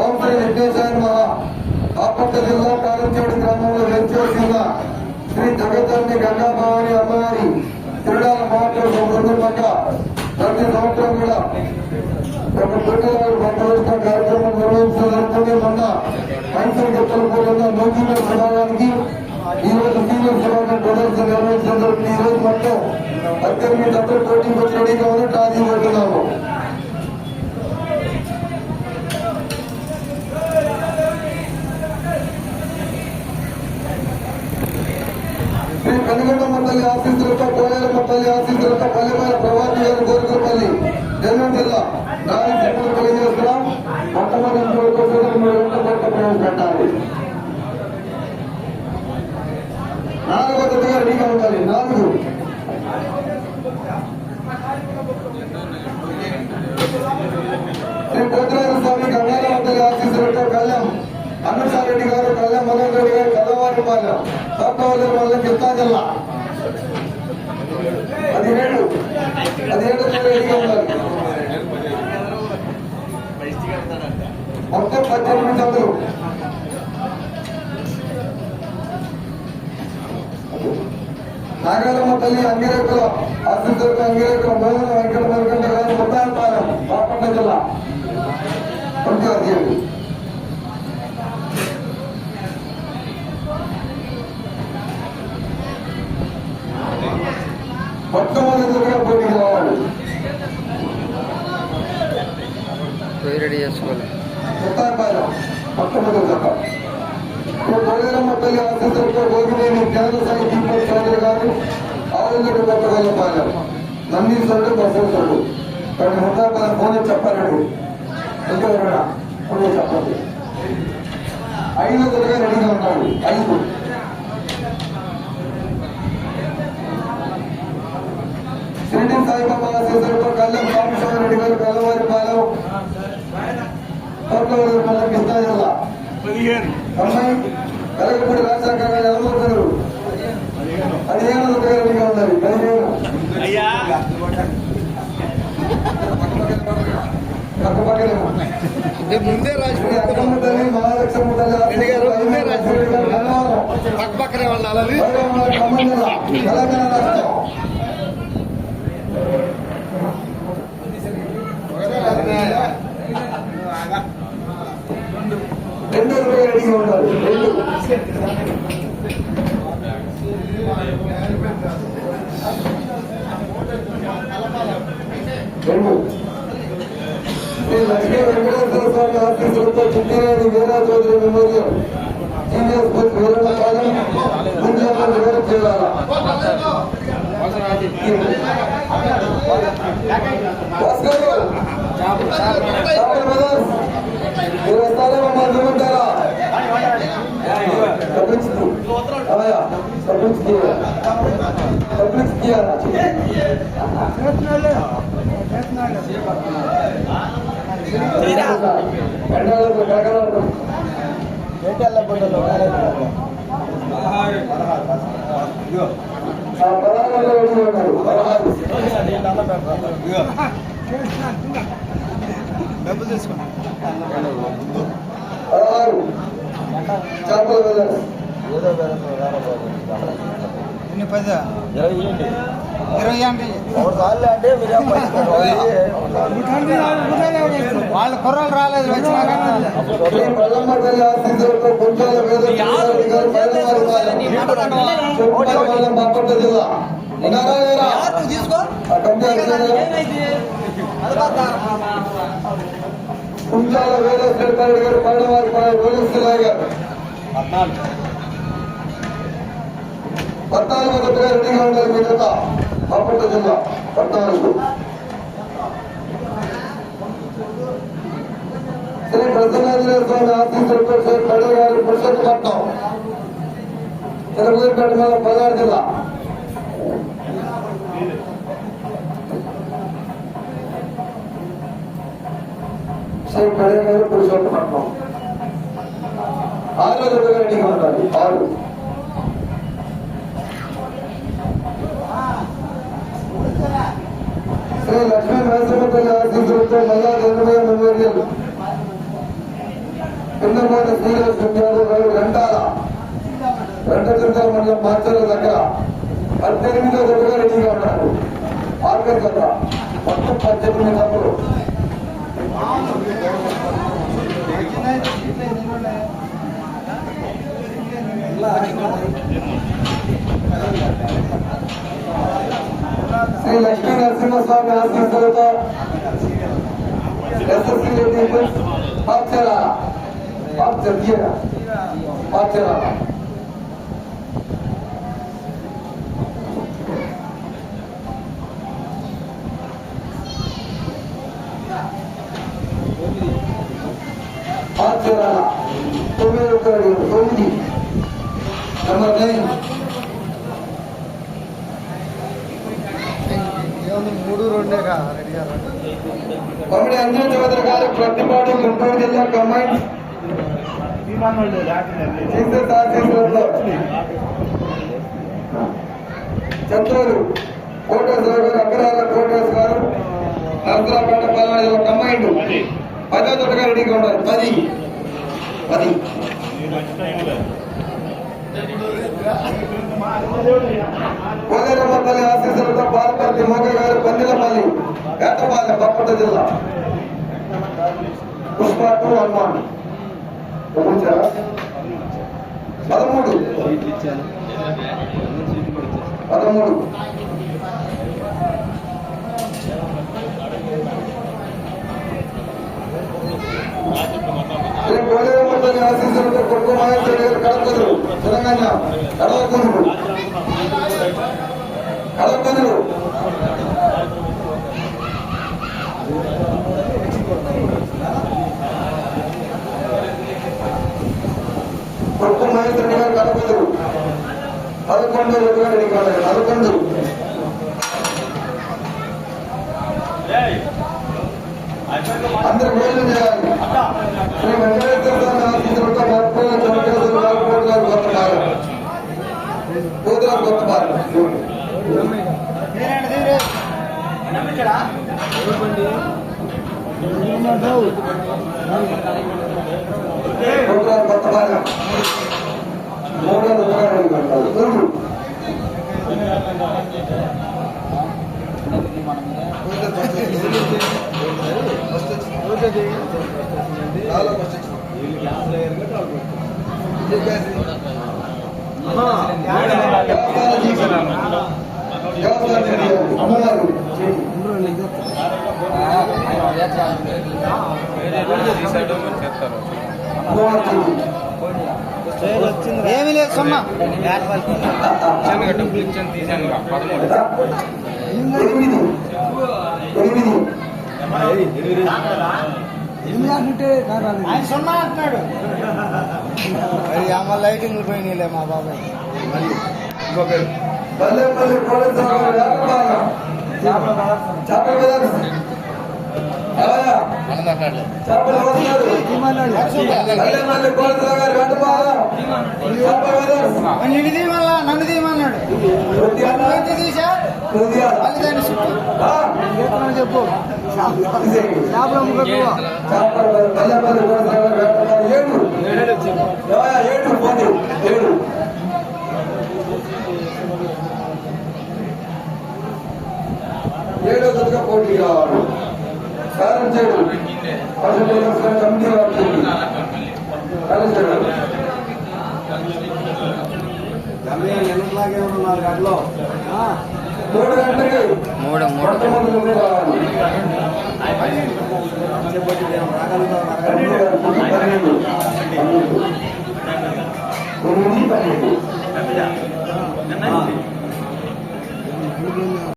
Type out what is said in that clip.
ఓం శ్రీ విఘ్నేశాయ మహా ఆపట్ట జిల్లా కారంచేడు గ్రామంలో వెంచేసిన శ్రీ జగతల్లి గంగాభవాని అమ్మవారి క్రీడల మహోత్సవం సందర్భంగా ప్రతి సంవత్సరం కూడా ఒక పిల్లలు భద్రత కార్యక్రమం నిర్వహించడానికి మొన్న మైసూరు గుట్టల పూజలో నూతన సమాజానికి ఈ రోజు సీనియర్ సమాజం ప్రదర్శన నిర్వహించడానికి ఈ రోజు మొత్తం పద్దెనిమిది డబ్బులు పోటీ వచ్చి రెడీగా ఉంది టాజీ మండలి శ్రీ కనుగొండమ్మ తల్లి ఆశీస్సులతో కోలేరమ్మ తల్లి ఆశీస్సులతో పల్లెమైన ప్రభాతి గారి కోరికలపల్లి నెల్లూరు జిల్లా దాని చెప్పులు తెలియజేస్తున్నాం మొట్టమొదటి ఇంట్లో కోసం మూడు నాలుగో జతగా రెడీగా ఉండాలి. నాలుగు. శ్రీ పోతురాజు స్వామి గంగారామ తల్లి ఆశీస్సులతో కళ్యాణ్ అన్నసారెడ్డి గారు కళ్యాణ్ మనోహర్ రెడ్డి గారు కల్లవారి పాలెం సత్తవల్లి మండలం జిల్లా. పదిహేడు. పదిహేడు రెడీగా ఉండాలి మొత్తం పద్దెనిమిది జతలు నాగాలమ్మ తల్లి అంగిరేకుల ఆశీస్సులతో అంగిరేకుల మోహన వెంకట మరికంట గారు ముత్తాయపాలెం బాపట్ల జిల్లా. చేసుకోవాలి ముత్తాయపాలెం మొట్టమొదటి ఇప్పుడు బొడేరమ్మ తల్లి ఆశీస్సులతో భోగినేని జ్ఞాన సాయి చౌదరి గారు ఆవులగడ్డ నందీశ్వరుడు బసవేశ్వరుడు కానీ ముత్తాయపాలెం ఫోన్ చెప్పాలండి. ఇంకెవరైనా ఫోన్ చెప్పండి. ఐదు జతగా రెడీగా ఉన్నాడు ఐదు. షిరిడి సాయిబాబా ఆశీస్సులతో కళ్యాణ్ రామస్వామి రెడ్డి గారు కల్లవారి పాలెం కోట్లవారి పాలెం కృష్ణా జిల్లా అమ్మాయి కలగపూడి రాజశేఖర గారు ఎలమూరు పదిహేను రూపాయలుగా ఉన్నది పదిహేను పక్క పక్కనే ముందే రాజు శ్రీ అక్కమ్మ తల్లి మహాలక్ష్మి తల్లి రెడ్డి గారు, ముందే రాజు. రెడ్డి గారు, గన్నవరం. పక్క పక్కనే ఉండాలి వైభవంలో ఖమ్మం జిల్లా, తెలంగాణ రాష్ట్రం రెండు రూపాయలు రెడీగా ఉండాలి రెండు రెండు లక్ష్మీ వెంకటేశ్వర స్వామి ఆశీస్సులతో Chittineni Veera Chowdary memorial senior school Veeranna Palem Gunjapalli వీర చేయాల? భాస్కర్ గారు, మీరు వస్తారేమో మా వెళ్ళి ఉన్నారు పదహారు. చేపల బ్రదర్స్. ఎన్ని పది ఇరవై అండి వాళ్ళు కుర్రలు రాలేదు గుంజాల వేద శ్రీరాముడి గారు బయలుదేరి పాలెం. చెప్పుకోవాలి పాలెం బాపట్ల జిల్లా ఉన్నారా లేరా? ఆ కమిటీ అధ్యక్షులు గుంజాల వేద శ్రీరాముడి గారు పల్లవారి పాలెం పోలీసు గారు పద్నాలుగు కొత్తగా రెడీగా ఉండాలి మీ జత బాపట్ల జిల్లా పద్నాలుగు. శ్రీ ప్రసన్నాంజనేయ స్వామి ఆశీస్సులతో శ్రీ పడే గారి పురుషోత్తపట్నం తిరుపతిపేట మీద పదహారు జిల్లా. శ్రీ పడే గారి పురుషోత్తపట్నం ఆరు జతగా రెడీగా ఉండాలి ఆరు. శ్రీ లక్ష్మీ నరసింహ తల్లి ఆశీస్సులతో మల్లా జగన్మయ మెమోరియల్ కిందపోతే సూర్యలక్ష్మి యాదవ్ గంటాల వెంకటచంద్ర మండలం మార్చాల దగ్గర పద్దెనిమిదో దగ్గర రెడీగా ఉన్నారు ఆఖరి దగ్గర మొత్తం పద్దెనిమిది డబ్బులు శ్రీ లక్ష్మీ నరసింహస్వామి ఆశీస్సులతో ఎస్ఎస్సీ రెడ్డి పాచరా పాచరా పాచరా పాచరా మూడు రెండే రెడీ అంజన్ చౌదరి గారు గుంటూరు జిల్లా కమాండ్. చంద్రులు కోటేశ్వర గారు అగ్రహార కోటేశ్వర గారు నరసరాపేట పల్నాడు జిల్లా కమాండ్. పదో తొట్టుగా రెడీగా ఉన్నారు. పది. పది. కోదేరమ్మ తల్లి ఆశీస్సులతో బాలపర్తి మోగ గారు పందిలపల్లి వేటపాలెం బాపట్ల జిల్లా. పుష్ప టూ హనుమాన్ పదమూడు. పదమూడు. రేపు కోదేరమ్మ తల్లి ఆశీస్సులతో కొడుకు మహేశ్వరి గారు కడపదులు తెలంగాణ కడవకుందులు కడపదులు కొడుకు మహేశ్వరి గారు కడపదులు పదకొండు రెండు గారు కాదు పదకొండు అందరు భోజనం చేయాలి శ్రీ వెంకటేశ్వర స్వామి ఆశీస్సులతో మర్పూల చౌకేశ్వర గారు కోటి గారు కొత్త భాగం కూతురు కొత్త భాగం కూతురు కొత్త భాగం మూడో ఉత్తరాయణ పెట్టాలి చూడు ఏమీ లేదు సున్నా ఎనిమిది ఎనిమిది ఆయన సున్నా అంటున్నాడు మరి అమ్మ లైటింగ్లు పోయినాయిలే మా బాబాయ్. కోడేశ్వర వ్యాపారం చేపల? చేపలు నిన్ను తీయమల్లా నన్ను తీయమన్నాడు తీసా దాన్ని చుట్టూ చెప్పు చేపల ఏడు ఎవరా? ఏడో జతగా పోటీ కావాలి సారం చేయడు పశువుల కమిటీ వాడుతుంది సారం సమయం నిన్నట్లాగే ఉన్న నాలుగు గంటలు. మూడు గంటలకి. మూడు మూడు. రాగలుగుతాం